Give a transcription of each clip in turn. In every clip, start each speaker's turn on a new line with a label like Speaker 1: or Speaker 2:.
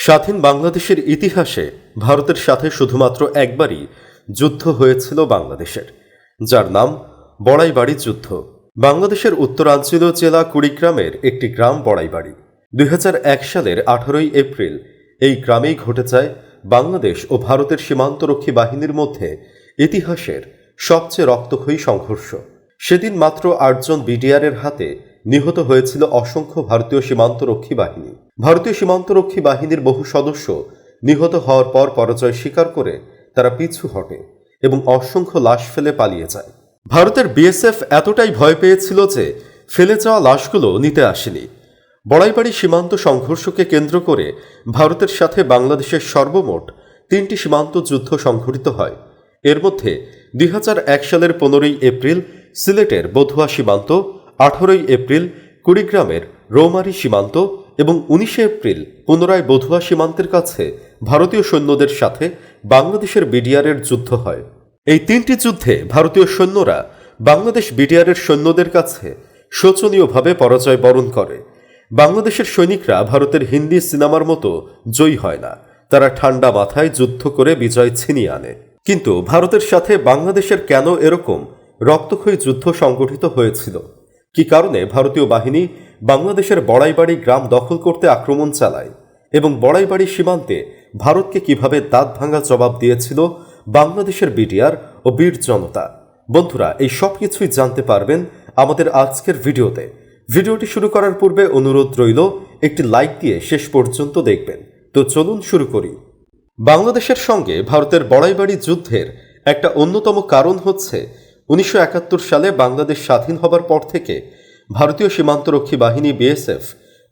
Speaker 1: স্বাধীন বাংলাদেশের ইতিহাসে ভারতের সাথে শুধুমাত্র একবারই যুদ্ধ হয়েছিল বাংলাদেশের, যার নাম বড়াইবাড়ি যুদ্ধ। বাংলাদেশের উত্তরাঞ্চলীয় জেলা কুড়িগ্রামের একটি গ্রাম বড়াইবাড়ি। দুই হাজার এক সালের আঠারোই এপ্রিল এই গ্রামেই ঘটে যায় বাংলাদেশ ও ভারতের সীমান্তরক্ষী বাহিনীর মধ্যে ইতিহাসের সবচেয়ে রক্তক্ষয়ী সংঘর্ষ। সেদিন মাত্র আটজন বিডিআরের হাতে নিহত হয়েছিল অসংখ্য ভারতীয় সীমান্তরক্ষী বাহিনী। ভারতীয় সীমান্তরক্ষী বাহিনীর বহু সদস্য নিহত হওয়ার পর পরাজয় স্বীকার করে তারা পিছু হটে এবং অসংখ্য লাশ ফেলে পালিয়ে যায়। ভারতের বিএসএফ এতটাই ভয় পেয়েছিল যে ফেলে যাওয়া লাশগুলো নিতে আসেনি। বড়াইবাড়ি সীমান্ত সংঘর্ষকে কেন্দ্র করে ভারতের সাথে বাংলাদেশের সর্বমোট তিনটি সীমান্ত যুদ্ধ সংঘটিত হয়। এর মধ্যে দুই হাজার এক সালের পনেরোই এপ্রিল সিলেটের বধুয়া সীমান্ত আঠারোই এপ্রিল কুড়িগ্রামের রৌমারী সীমান্ত এবং উনিশে এপ্রিল পুনরায় বধুয়া সীমান্তের কাছে ভারতীয় সৈন্যদের সাথে বাংলাদেশের বিডিআরের যুদ্ধ হয়। এই তিনটি যুদ্ধে ভারতীয় সৈন্যরা বাংলাদেশ বিডিআরের সৈন্যদের কাছে শোচনীয়ভাবে পরাজয় বরণ করে। বাংলাদেশের সৈনিকরা ভারতের হিন্দি সিনেমার মতো জয়ী হয় না। তারা ঠান্ডা মাথায় যুদ্ধ করে বিজয় ছিনিয়ে আনে। কিন্তু ভারতের সাথে বাংলাদেশের কেন এরকম রক্তক্ষয়ী যুদ্ধ সংগঠিত হয়েছিল? কি কারণে ভারতীয় বাহিনী বাংলাদেশের বড়াইবাড়ি গ্রাম দখল করতে আক্রমণ চালায় এবং বড়াইবাড়ি সীমান্তে ভারতকে কীভাবে দাঁত ভাঙা জবাব দিয়েছিল বাংলাদেশের বিডিআর ও বীর জনতা? বন্ধুরা, এই সব কিছুই জানতে পারবেন আমাদের আজকের ভিডিওতে। ভিডিওটি শুরু করার পূর্বে অনুরোধ রইল, একটি লাইক দিয়ে শেষ পর্যন্ত দেখবেন। তো চলুন শুরু করি। বাংলাদেশের সঙ্গে ভারতের বড়াইবাড়ি যুদ্ধের একটা অন্যতম কারণ হচ্ছে উনিশশো একাত্তর সালে বাংলাদেশ স্বাধীন হবার পর থেকে ভারতীয় সীমান্তরক্ষী বাহিনী বিএসএফ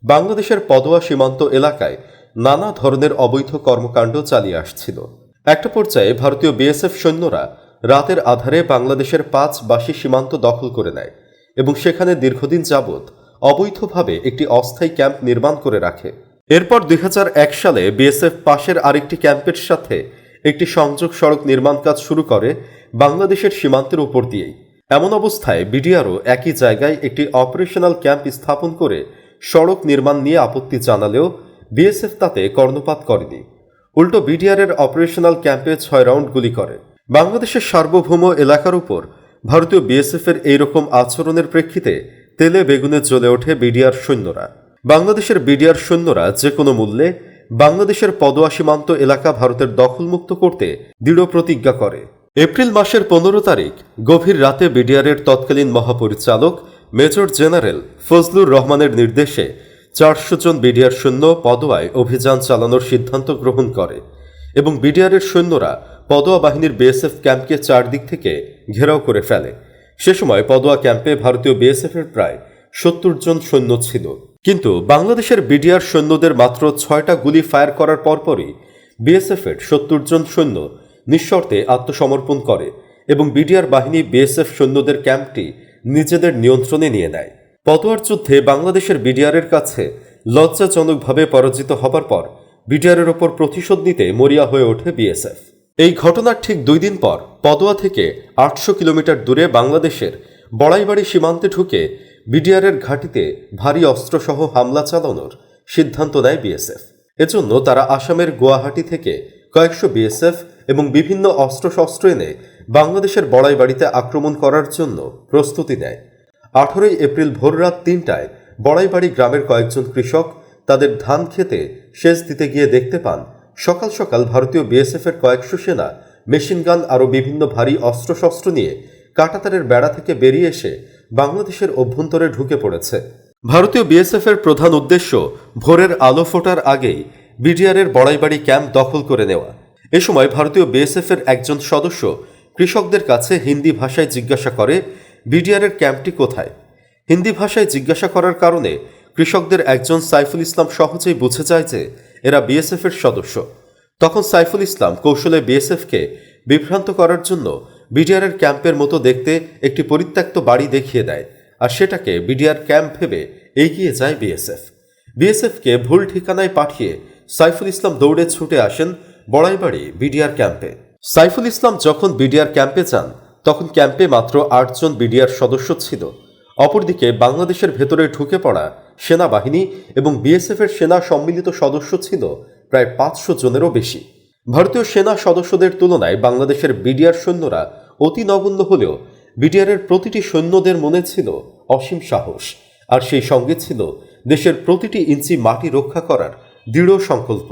Speaker 1: বাংলাদেশের পদোয়া সীমান্ত এলাকায় নানা ধরনের অবৈধ কর্মকাণ্ড চালিয়ে আসছিল। একটা পর্যায়ে ভারতীয় বিএসএফ সৈন্যরা রাতের আধারে বাংলাদেশের পাঁচ বাসী সীমান্ত দখল করে নেয় এবং সেখানে দীর্ঘদিন যাবৎ অবৈধভাবে একটি অস্থায়ী ক্যাম্প নির্মাণ করে রাখে। এরপর দুই হাজার এক সালে বিএসএফ পাশের আরেকটি ক্যাম্পের সাথে একটি সংযোগ সড়ক নির্মাণ কাজ শুরু করে বাংলাদেশের সীমান্তের উপর দিয়েই। এমন অবস্থায় বিডিআরও একই জায়গায় একটি অপারেশনাল ক্যাম্প স্থাপন করে সড়ক নির্মাণ নিয়ে আপত্তি জানালেও বিএসএফ তাতে কর্ণপাত করেনি। উল্টো বিডিআরের অপারেশনাল ক্যাম্পে ছয় রাউন্ড গুলি করে। বাংলাদেশের সার্বভৌম এলাকার উপর ভারতীয় বিএসএফের এইরকম আচরণের প্রেক্ষিতে তেলে বেগুনে জ্বলে ওঠে বিডিআর সৈন্যরা। বাংলাদেশের বিডিআর সৈন্যরা যে কোনো মূল্যে বাংলাদেশের পদোয়া সীমান্ত এলাকা ভারতের দখলমুক্ত করতে দৃঢ় প্রতিজ্ঞা করে। এপ্রিল মাসের পনেরো তারিখ, গভীর রাতে বিডিআরের তৎকালীন মহাপরিচালক, মেজর জেনারেল ফজলুর রহমানের নির্দেশে চারশো জন বিডিআর সৈন্য পদোয়ায় অভিযান চালানোর সিদ্ধান্ত গ্রহণ করে এবং বিডিআরের সৈন্যরা পদোয়া বাহিনীর বিএসএফ ক্যাম্পকে চারদিক থেকে ঘেরাও করে ফেলে। সে সময় পদোয়া ক্যাম্পে ভারতীয় বিএসএফের প্রায় সত্তর জন সৈন্য ছিল। কিন্তু বাংলাদেশের বিডিআর সৈন্যদের মাত্র ছয়টা গুলি ফায়ার করার পরপরই বিএসএফের সত্তর জন সৈন্য নিঃশর্তে আত্মসমর্পণ করে এবং বিডিআর বাহিনী বিএসএফ সৈন্যদের ক্যাম্পটি নিজেদের নিয়ন্ত্রণে নিয়ে নেয়। পতোয়ার যুদ্ধে বাংলাদেশের বিডিআরের কাছে লজ্জাজনকভাবে পরাজিত হবার পর বিডিআরের ওপর প্রতিশোধ নিতে মরিয়া হয়ে ওঠে বিএসএফ। এই ঘটনার ঠিক দুই দিন পর পদোয়া থেকে আটশো কিলোমিটার দূরে বাংলাদেশের বড়াইবাড়ি সীমান্তে ঢুকে বিডিআরের ঘাঁটিতে ভারী অস্ত্রসহ হামলা চালানোর সিদ্ধান্ত নেয় বিএসএফ। এজন্য তারা আসামের গুয়াহাটি থেকে কয়েকশো বিএসএফ এবং বিভিন্ন অস্ত্রশস্ত্র এনে বাংলাদেশের বড়াই বাড়িতে আক্রমণ করার জন্য প্রস্তুতি নেয়। আঠারোই এপ্রিল ভোররাত তিনটায় বড়াইবাড়ি গ্রামের কয়েকজন কৃষক তাদের ধান খেতে সেচ দিতে গিয়ে দেখতে পান, সকাল সকাল ভারতীয় বিএসএফের কয়েকশো সেনা মেশিনগান আরও বিভিন্ন ভারী অস্ত্রশস্ত্র নিয়ে কাটাতারের বেড়া থেকে বেরিয়ে এসে বাংলাদেশের অভ্যন্তরে ঢুকে পড়েছে। ভারতীয় বিএসএফের প্রধান উদ্দেশ্য ভোরের আলো ফোটার আগেই বিডিআরের বড়াইবাড়ি ক্যাম্প দখল করে নেওয়া। এ সময় ভারতীয় বিএসএফের একজন সদস্য কৃষকদের কাছে হিন্দি ভাষায় জিজ্ঞাসা করে, বিডিআরের ক্যাম্পটি কোথায়? হিন্দি ভাষায় জিজ্ঞাসা করার কারণে কৃষকদের একজন সাইফুল ইসলাম সহজেই বুঝে যায় যে এরা বিএসএফের সদস্য। তখন সাইফুল ইসলাম কৌশলে বিএসএফকে বিভ্রান্ত করার জন্য বিডিআরের ক্যাম্পের মতো দেখতে একটি পরিত্যক্ত বাড়ি দেখিয়ে দেয় আর সেটাকে বিডিআর ক্যাম্প ভেবে এগিয়ে যায় বিএসএফ। বিএসএফকে ভুল ঠিকানায় পাঠিয়ে সাইফুল ইসলাম দৌড়ে ছুটে আসেন বড়াইবাড়ি বিডিআর ক্যাম্পে। সাইফুল ইসলাম যখন বিডিআর ক্যাম্পে যান, তখন ক্যাম্পে মাত্র আটজন বিডিআর সদস্য ছিল। অপরদিকে বাংলাদেশের ভেতরে ঢুকে পড়া সেনাবাহিনী এবং বিএসএফের সেনা সম্মিলিত সদস্য ছিল প্রায় পাঁচশো জনেরও বেশি। ভারতীয় সেনা সদস্যদের তুলনায় বাংলাদেশের বিডিআর সৈন্যরা অতি নগণ্য হলেও বিডিআরের প্রতিটি সৈন্যদের মনে ছিল অসীম সাহস, আর সেই সঙ্গে ছিল দেশের প্রতিটি ইঞ্চি মাটি রক্ষা করার দৃঢ় সংকল্প।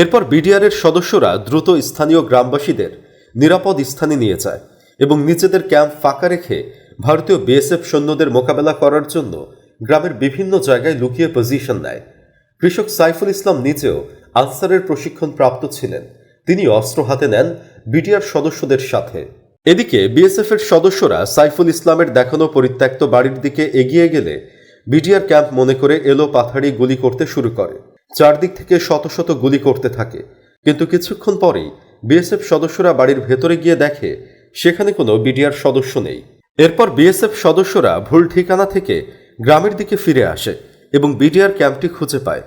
Speaker 1: এরপর বিডিআরের সদস্যরা দ্রুত স্থানীয় গ্রামবাসীদের নিরাপদ স্থানে নিয়ে যায় এবং নিজেদের ক্যাম্প ফাঁকা রেখে ভারতীয় বিএসএফ সৈন্যদের মোকাবেলা করার জন্য গ্রামের বিভিন্ন জায়গায় লুকিয়ে পজিশন নেয়। কৃষক সাইফুল ইসলাম নিজেও আনসারের প্রশিক্ষণ প্রাপ্ত ছিলেন। তিনি অস্ত্র হাতে নেন বিডিআর সদস্যদের সাথে। এদিকে বিএসএফ এর সদস্যরা সাইফুল ইসলামের দেখানো পরিত্যক্ত বাড়ির দিকে এগিয়ে গেলে বিডিআর ক্যাম্প মনে করে এলো পাথাড়ি গুলি করতে শুরু করে। চারদিক থেকে শত শত গুলি করতে থাকে। কিন্তু কিছুক্ষণ পরেই বিএসএফ সদস্যরা বাড়ির ভেতরে গিয়ে দেখে সেখানে কোনো বিডিআর সদস্য নেই। এরপর বিএসএফ সদস্যরা ভুল ঠিকানা থেকে গ্রামের দিকে ফিরে আসে এবং বিডিআর ক্যাম্পটি খুঁজে পায়।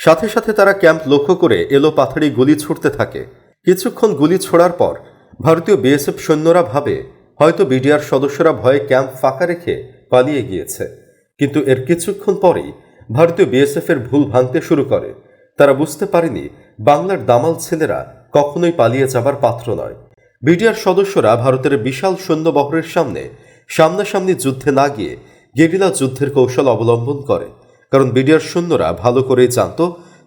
Speaker 1: সাথে সাথে তারা ক্যাম্প লক্ষ্য করে এলো পাথাড়ি গুলি ছুটতে থাকে। কিছুক্ষণ গুলি ছোড়ার পর ভারতীয় বিএসএফ সৈন্যরা ভাবে, হয়তো বিডিআর সদস্যরা ভয়ে ক্যাম্প ফাঁকা রেখে পালিয়ে গিয়েছে। কিন্তু এর কিছুক্ষণ পরেই ভারতীয় বিএসএফ এর ভুল ভাঙতে শুরু করে। তারা বুঝতে পারেনি বাংলার দামাল ছেলেরা কখনোই পালিয়ে যাবার পাত্র নয়। বিডিআর সদস্যরা ভারতের বিশাল সৈন্যবহরের সামনে সামনাসামনি যুদ্ধে না গিয়ে গেরিলা যুদ্ধের কৌশল অবলম্বন করে। কারণ বিডিআর সৈন্যরা ভালো করেই জানত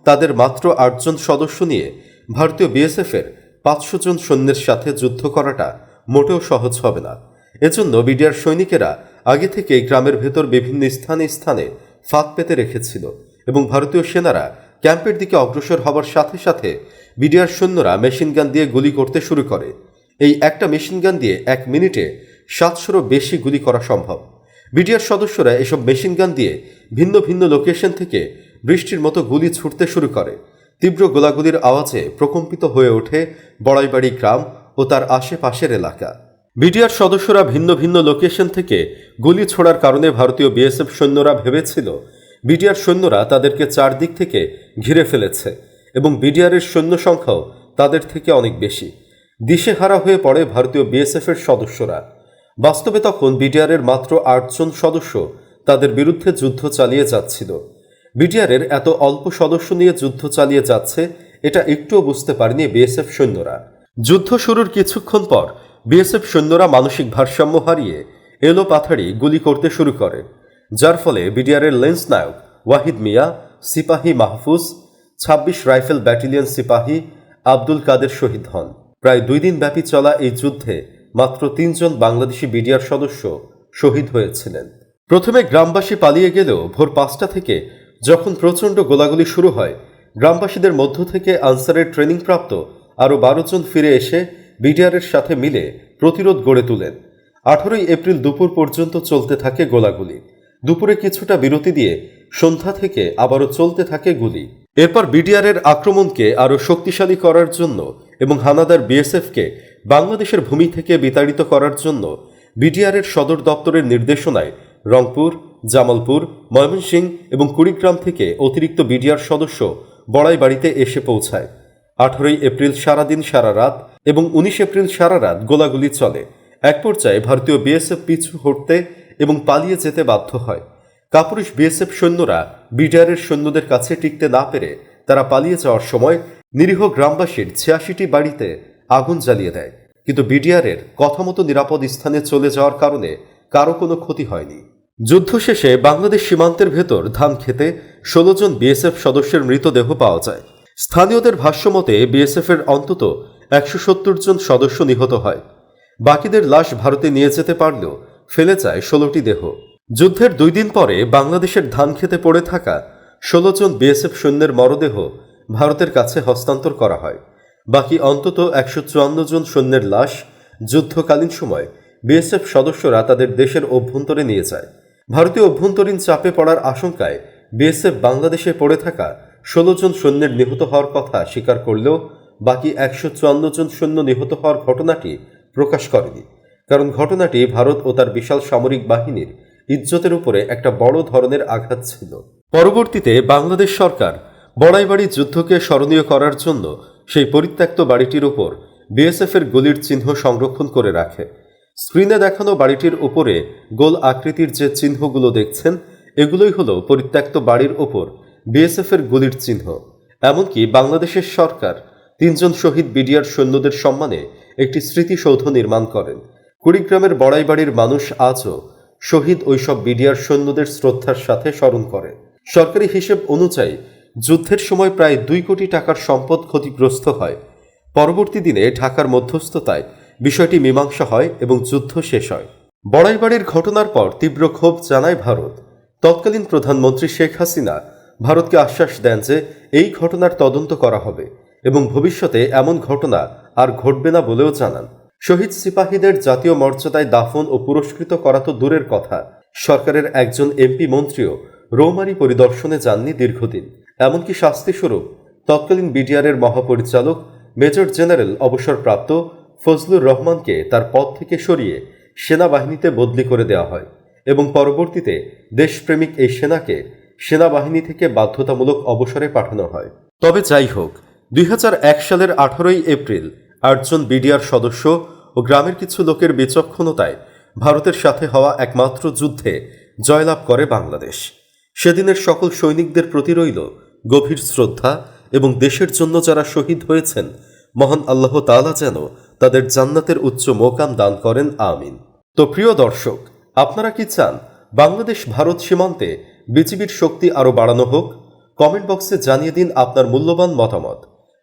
Speaker 1: তাদের মাত্র আটজন সদস্য নিয়ে ভারতীয় বিএসএফ এর পাঁচশো জন সৈন্যের সাথে যুদ্ধ করাটা মোটেও সহজ হবে না। এজন্য বিডিআর সৈনিকেরা আগে থেকেই গ্রামের ভেতর বিভিন্ন স্থানে স্থানে ফাঁদ পেতে রেখেছিল এবং ভারতীয় সেনারা ক্যাম্পের দিকে অগ্রসর হবার সাথে সাথে বিডিআর সৈন্যরা মেশিন গান দিয়ে গুলি করতে শুরু করে। এই একটা মেশিন গান দিয়ে এক মিনিটে সাতশোরও বেশি গুলি করা সম্ভব। বিডিআর সদস্যরা এসব মেশিন গান দিয়ে ভিন্ন ভিন্ন লোকেশন থেকে বৃষ্টির মতো গুলি ছুটতে শুরু করে। তীব্র গোলাগুলির আওয়াজে প্রকম্পিত হয়ে ওঠে বড়াইবাড়ি গ্রাম ও তার আশেপাশের এলাকা। বিডিআর সদস্যরা ভিন্ন ভিন্ন লোকেশন থেকে গুলি ছোড়ার কারণে ভারতীয় বিএসএফ সৈন্যরা ভেবেছিল বিডিআর সৈন্যরা তাদেরকে চারদিক থেকে ঘিরে ফেলেছে এবং বিডিআরের সৈন্য সংখ্যাও তাদের থেকে অনেক বেশি। দিশেহারা হয়ে পড়ে ভারতীয় বিএসএফ এর সদস্যরা। বাস্তবে তখন বিডিআরের মাত্র আটজন সদস্য তাদের বিরুদ্ধে যুদ্ধ চালিয়ে যাচ্ছিল। বিডিআরের এত অল্প সদস্য নিয়ে যুদ্ধ চালিয়ে যাচ্ছে, এটা একটুও বুঝতে পারেনি বিএসএফ সৈন্যরা। যুদ্ধ শুরুর কিছুক্ষণ পর বিএসএফ সৈন্যরা মানসিক ভারসাম্য হারিয়ে এলো পাথাড়ি গুলি করতে শুরু করে, যার ফলে বিডিআরের লেন্স নায়ক ওয়াহিদ মিয়া, সিপাহী মাহফুজ, ছাব্বিশ রাইফেল ব্যাটালিয়ন সিপাহী আব্দুল কাদের শহীদ হন। প্রায় দুই দিন ব্যাপী চলা এই যুদ্ধে মাত্র তিনজন বাংলাদেশি বিডিআর সদস্য শহীদ হয়েছিলেন। প্রথমে গ্রামবাসী পালিয়ে গেলেও ভোর পাঁচটা থেকে যখন প্রচণ্ড গোলাগুলি শুরু হয়, গ্রামবাসীদের মধ্য থেকে আনসারের ট্রেনিংপ্রাপ্ত আরও বারো জন ফিরে এসে বিডিআরের সাথে মিলে প্রতিরোধ গড়ে তোলেন। আঠারোই এপ্রিল দুপুর পর্যন্ত চলতে থাকে গোলাগুলি। দুপুরে কিছুটা বিরতি দিয়ে সন্ধ্যা থেকে আবারও চলতে থাকে গুলি। এরপর বিডিআরের আক্রমণকে আরও শক্তিশালী করার জন্য এবং হানাদার বিএসএফকে বাংলাদেশের ভূমি থেকে বিতাড়িত করার জন্য বিডিআরের সদর দপ্তরের নির্দেশনায় রংপুর, জামালপুর ময়মনসিংহ এবং কুড়িগ্রাম থেকে অতিরিক্ত বিডিআর সদস্য বড়াই বাড়িতে এসে পৌঁছায়। আঠারোই এপ্রিল সারাদিন সারা রাত এবং উনিশ এপ্রিল সারা রাত গোলাগুলি চলে। এক পর্যায়ে ভারতীয় বিএসএফ পিছু হটতে এবং পালিয়ে যেতে বাধ্য হয়। কাপুরুষ বিএসএফ সৈন্যরা বিডিআরের সৈন্যদের কাছে টিকতে না পেরে তারা পালিয়ে যাওয়ার সময় নিরীহ গ্রামবাসীর ছিয়াশিটি বাড়িতে আগুন জ্বালিয়ে দেয়। কিন্তু বিডিআরের কথা মতো নিরাপদ স্থানে চলে যাওয়ার কারণে কারও কোনো ক্ষতি হয়নি। যুদ্ধ শেষে বাংলাদেশ সীমান্তের ভেতর ধান খেতে ষোলো জন বিএসএফ সদস্যের মৃতদেহ পাওয়া যায়। স্থানীয়দের ভাষ্যমতে বিএসএফ এর অন্তত একশো সত্তর জন সদস্য নিহত হয়। বাকিদের লাশ ভারতে নিয়ে যেতে পারলেও ফেলে যায় ষোলোটি দেহ। যুদ্ধের দুই দিন পরে বাংলাদেশের ধান খেতে পড়ে থাকা ষোলো জন বিএসএফ সৈন্যের মরদেহ ভারতের কাছে হস্তান্তর করা হয়। বাকি অন্তত একশো চুয়ান্ন জন সৈন্যের লাশ যুদ্ধকালীন সময় বিএসএফ সদস্যরা তাদের দেশের অভ্যন্তরে নিয়ে যায়। ভারতীয় অভ্যন্তরীণ চাপে পড়ার আশঙ্কায় বিএসএফ বাংলাদেশে পড়ে থাকা ষোলো জন সৈন্যের নিহত হওয়ার কথা স্বীকার করলেও বাকি একশো চুয়ান্ন জন সৈন্য নিহত হওয়ার ঘটনাটি প্রকাশ করেনি। কারণ ঘটনাটি ভারত ও তার বিশাল সামরিক বাহিনীর ইজ্জতের উপরে একটা বড় ধরনের আঘাত ছিল। পরবর্তীতে বাংলাদেশ সরকার বড়াইবাড়ি যুদ্ধকে স্মরণীয় করার জন্য সেই পরিত্যক্ত বাড়িটির উপর বিএসএফ এর গুলির চিহ্ন সংরক্ষণ করে রাখে। স্ক্রিনে দেখানো বাড়িটির উপরে গোল আকৃতির যে চিহ্নগুলো দেখছেন, এগুলোই হলো পরিত্যক্ত বাড়ির ওপর বিএসএফ এর গুলির চিহ্ন। এমনকি বাংলাদেশের সরকার তিনজন শহীদ বিডিআর সৈন্যদের সম্মানে একটি স্মৃতিসৌধ নির্মাণ করেন। কুড়িগ্রামের বড়াইবাড়ির মানুষ আজও শহীদ ওইসব বিডিআর সৈন্যদের শ্রদ্ধার সাথে স্মরণ করে। সরকারি হিসেব অনুযায়ী যুদ্ধের সময় প্রায় দুই কোটি টাকার সম্পদ ক্ষতিগ্রস্ত হয়। পরবর্তী দিনে ঢাকার মধ্যস্থতায় বিষয়টি মীমাংসা হয় এবং যুদ্ধ শেষ হয়। বড়াইবাড়ির ঘটনার পর তীব্র ক্ষোভ জানায় ভারত। তৎকালীন প্রধানমন্ত্রী শেখ হাসিনা ভারতকে আশ্বাস দেন যে এই ঘটনার তদন্ত করা হবে। এবং ভবিষ্যতে এমন ঘটনা আর ঘটবে না বলেও জানান। শহীদ সিপাহীদের জাতীয় মর্যাদায় দাফন ও পুরস্কৃত করা তো দূরের কথা। সরকারের একজন এমপি মন্ত্রীও রৌমারি পরিদর্শনে যাননি দীর্ঘদিন। এমনকি শাস্তিস্বরূপ তৎকালীন বিডিআরের মহাপরিচালক মেজর জেনারেল অবসরপ্রাপ্ত ফজলুর রহমানকে তার পদ থেকে সরিয়ে সেনাবাহিনীতে বদলি করে দেওয়া হয় এবং পরবর্তীতে দেশপ্রেমিক এই সেনাকে সেনাবাহিনী থেকে বাধ্যতামূলক অবসরে পাঠানো হয়। তবে যাই হোক দুই হাজার এক সালের আঠারোই এপ্রিল আটজন বিডিআর সদস্য ও গ্রামের কিছু লোকের বিচক্ষণতায় ভারতের সাথে হওয়া একমাত্র যুদ্ধে জয়লাভ করে বাংলাদেশ। সেদিনের সকল সৈনিকদের প্রতি রইল গভীর শ্রদ্ধা এবং দেশের জন্য যারা শহীদ হয়েছেন, মহান আল্লাহ তাআলা যেন তাদের জান্নাতের উচ্চ মোকাম দান করেন, আমিন। তো প্রিয় দর্শক, আপনারা কি চান বাংলাদেশ ভারত সীমান্তে বিজিবির শক্তি আরও বাড়ানো হোক? কমেন্ট বক্সে জানিয়ে দিন আপনার মূল্যবান মতামত।